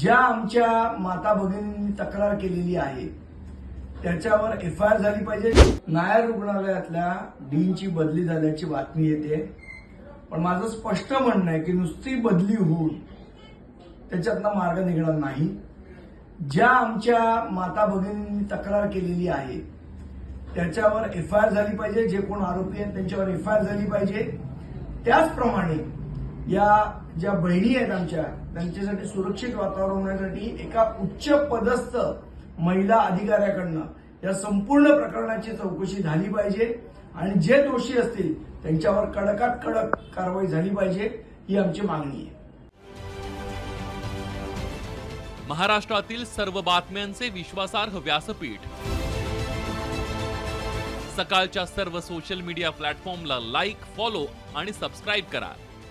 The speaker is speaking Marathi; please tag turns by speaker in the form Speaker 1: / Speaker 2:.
Speaker 1: ज्या आमच्या माता भगिनींनी तक्रार केलेली आहे त्याच्यावर एफ आय आर झाली पाहिजे. नायर रुग्णालयातल्या डीनची बदली झाल्याची बातमी येते. पण माझं स्पष्ट म्हणणं आहे की नुसती बदली होऊन त्याच्यातनं मार्ग निघणार नाही. ज्या आमच्या माता भगिनींनी तक्रार केलेली आहे त्याच्यावर एफ आय आर झाली पाहिजे. जे कोण आरोपी आहेत त्यांच्यावर एफ आय आर झाली पाहिजे. त्याचप्रमाणे या ज्या बहिणी आहेत आमच्या त्यांच्यासाठी सुरक्षित वातावरण होण्यासाठी एका उच्च पदस्थ महिला अधिकाऱ्याकडनं या संपूर्ण प्रकरणाची चौकशी झाली पाहिजे. आणि जे दोषी असतील त्यांच्यावर कडकात कडक कारवाई झाली पाहिजे ही आमची मागणी आहे.
Speaker 2: महाराष्ट्रातील सर्व बातम्यांचे विश्वासार्ह व्यासपीठ. सकाळच्या सर्व सोशल मीडिया प्लॅटफॉर्मला लाईक फॉलो आणि सबस्क्राईब करा.